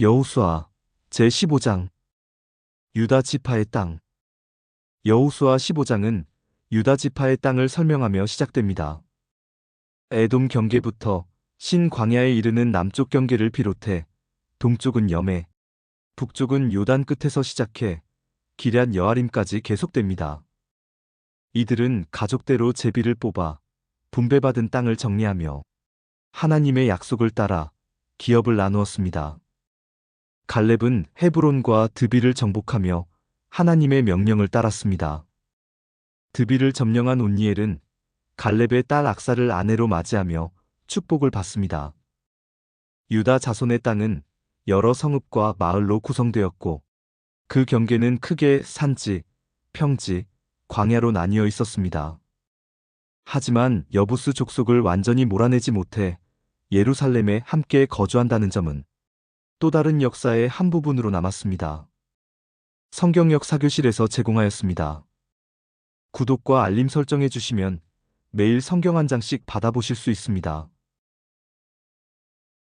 여호수아 제15장 유다 지파의 땅 여호수아 15장은 유다 지파의 땅을 설명하며 시작됩니다. 에돔 경계부터 신광야에 이르는 남쪽 경계를 비롯해 동쪽은 여매, 북쪽은 요단 끝에서 시작해 기럇 여아림까지 계속됩니다. 이들은 가족대로 제비를 뽑아 분배받은 땅을 정리하며 하나님의 약속을 따라 기업을 나누었습니다. 갈렙은 헤브론과 드비를 정복하며 하나님의 명령을 따랐습니다. 드비를 점령한 온니엘은 갈렙의 딸 악사를 아내로 맞이하며 축복을 받습니다. 유다 자손의 땅은 여러 성읍과 마을로 구성되었고 그 경계는 크게 산지, 평지, 광야로 나뉘어 있었습니다. 하지만 여부스 족속을 완전히 몰아내지 못해 예루살렘에 함께 거주한다는 점은 또 다른 역사의 한 부분으로 남았습니다. 성경 역 사 교실에서 제공하였습니다. 구독과 알림 설정해 주시면 매일 성경 한 장씩 받아보실 수 있습니다.